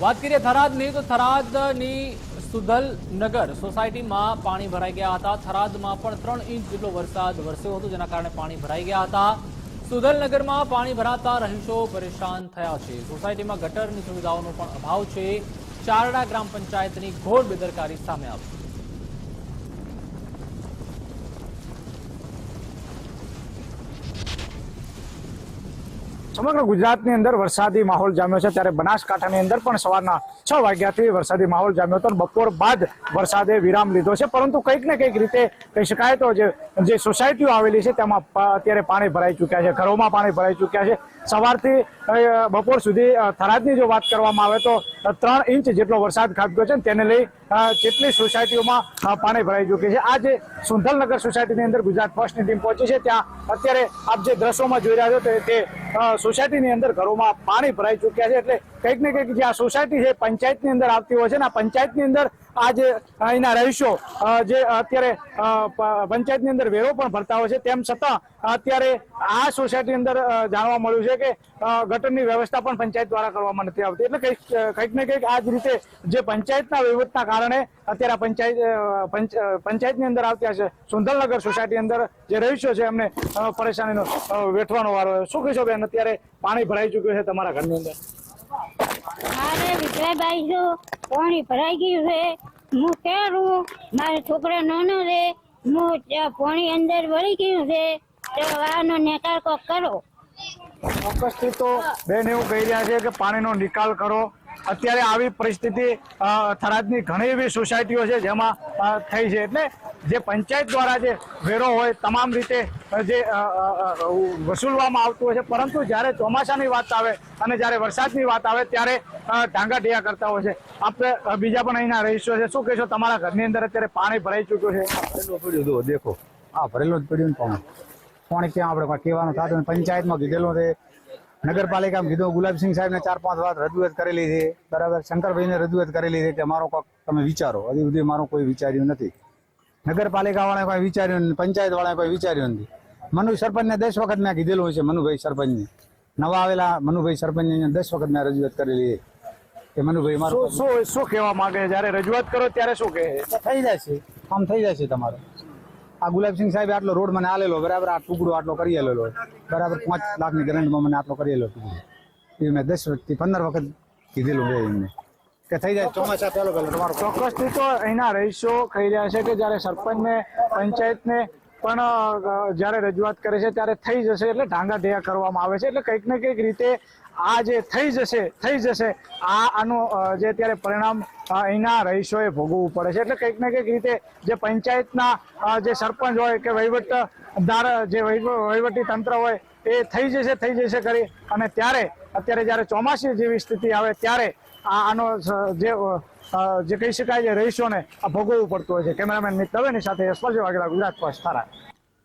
વાત કરીએ થરાદની, તો થરાદની સુધલ નગર સોસાયટીમાં પાણી ભરાઈ ગયા હતા. થરાદમાં પણ ત્રણ ઇંચ જેટલો વરસાદ વરસ્યો હતો, જેના કારણે પાણી ભરાઈ ગયા હતા. સુધલનગરમાં પાણી ભરાતા રહીશો પરેશાન થયા છે. સોસાયટીમાં ગટરની સુવિધાઓનો પણ અભાવ છે. ચારડા ગ્રામ પંચાયતની ઘોર બેદરકારી સામે આવી. સમગ્ર ગુજરાતની અંદર વરસાદી માહોલ જામ્યો છે. ત્યારે બનાસકાંઠાની અંદર પણ સવારના છ વાગ્યાથી વરસાદી માહોલ જામ્યો હતો બપોર બાદ વરસાદે વિરામ લીધો છે. પરંતુ કંઈક ને કંઈક રીતે કહી શકાય તો જે સોસાયટીઓ આવેલી છે તેમાં અત્યારે પાણી ભરાઈ ચૂક્યા છે. ઘરોમાં પાણી ભરાઈ ચૂક્યા છે. સવારથી બપોર સુધી થરાદની જો વાત કરવામાં આવે તો ત્રણ ઇંચ જેટલો વરસાદ ખાબક્યો છે તેને લઈ જેટલી સોસાયટીઓમાં પાણી ભરાઈ ચૂકી છે. આજે સુંધલનગર સોસાયટીની અંદર ગુજરાત ફર્સ્ટની ટીમ પહોંચી છે. ત્યાં અત્યારે આપ જે દ્રશ્યોમાં જોઈ રહ્યા છો તે- તે સોસાયટીની અંદર ઘરોમાં પાણી ભરાઈ ચૂક્યા છે. એટલે કંઈક ને કંઈક જે આ સોસાયટી છે પંચાયતની અંદર આવતી હોય છે ને આ પંચાયતની અંદર આ જે અહીંના રહીશો જે અત્યારે પંચાયતની અંદર વેરો પણ ભરતા હોય છે, તેમ છતાં અત્યારે આ સોસાયટી અંદર જાણવા મળ્યું છે કે ગટરની વ્યવસ્થા પણ પંચાયત દ્વારા કરવામાં નથી આવતી. એટલે કંઈક કંઈક ને કંઈક આ જ રીતે જે પંચાયતના વહીવટના કારણે અત્યારે પંચાયત પંચાયતની અંદર આવતી હશે સુંદરનગર સોસાયટી અંદર જે રહીશો છે, એમને પરેશાનીનો વેઠવાનો વારો શું કહેશો બેન, અત્યારે પાણી ભરાઈ ચૂક્યું છે તમારા ઘરની અંદર? મારે વિક્રયભાઈ છું પાણી ભરાઈ ગયું છે. હું કેરું મારા છોકરા નાનો છે. હું પાણી અંદર વળી ગયું છે. તો આનો નિકાલ કોક કરો. ચોક્કસથી તો બેન એવું કહી રહ્યા છે કે પાણીનો નિકાલ કરો. અત્યારે આવી પરિસ્થિતિ થરાદની ઘણી એવી સોસાયટીઓ છે જેમાં થઈ છે. એટલે જે પંચાયત દ્વારા જે વેરો હોય, તમામ રીતે જે વસૂલવામાં આવતું હોય છે. પરંતુ જ્યારે ચોમાસાની વાત આવે અને જ્યારે વરસાદની વાત આવે ત્યારે ઢાંગાઢિયા કરતા હોય છે. આપણે બીજા પણ અહીંના રહીશો છે. શું કહેશો? તમારા ઘરની અંદર અત્યારે પાણી ભરાઈ ચૂક્યું છે? ભરેલું દેખો. આ ભરેલું જ પડ્યું ને પાણી. પાણી ક્યાં આપણે કહેવાનું થતું પંચાયતમાં કીધેલું છે. નગરપાલિકામાં કીધું ગુલાબસિંહ સાહેબને ચાર પાંચ વાર રજૂઆત કરેલી છે. બરાબર શંકરભાઈને રજૂઆત કરેલી છે કે મારો કોક તમે વિચારો. હજી સુધી મારું કોઈ વિચાર્યું નથી. નગરપાલિકા વાળા કોઈ વિચાર્યું નથી પંચાયત વાળાએ કોઈ વિચાર્યું નથી. મનુ સરપંચને દસ વખત મેં કીધેલું છે મનુભાઈ સરપંચને. નવા આવેલા મનુભાઈ સરપંચને દસ વખત મેં રજૂઆત કરેલી છે કે મનુભાઈ મારું શું શું કહેવા માંગે? છે? જ્યારે રજૂઆત કરો ત્યારે શું કહે? થઈ જાય છે. આમ થઈ જશે તમારે. આ ગુલાબસિંહ સાહેબ આટલો રોડ મને આલેલો, બરાબર? આ ટુકડો આટલો કરી આલેલો. બરાબર? પાંચ લાખની ગ્રાન્ડમાં મને આટલો કરી આલેલો એ મેં દસ વખતથી, પંદર વખત કીધેલું છે એમને. કે થઈ જાય ચોમાસા પહેલો પહેલો, તમારો ચોક્કસથી તો અહીંના રહીશો, કહી રહ્યા છે કે જ્યારે સરપંચને, પંચાયતને પણ જ્યારે રજૂઆત કરે છે ત્યારે થઈ જશે એટલે ઢાંગા ઢેયા કરવામાં આવે છે. એટલે કંઈક ને કંઈક રીતે આ જે થઈ જશે થઈ જશે, આ આનું જે અત્યારે પરિણામ અહીંના રહીશોએ ભોગવવું પડે છે. એટલે કંઈક ને કંઈક રીતે જે પંચાયતના જે સરપંચ હોય કે વહીવટદાર જે વહીવ- વહીવટી તંત્ર હોય, એ થઈ જશે થઈ જશે કરી. અને ત્યારે, અત્યારે જ્યારે ચોમાસી જેવી સ્થિતિ આવે, ત્યારે આનો જે જે કહી શકાય છે, રહીશોને આ ભોગવવું પડતું હોય છે. કેમેરામેન મિત દવેની સાથે યશપાલજી વાઘેલા, ગુજરાત ફર્સ્ટ થારા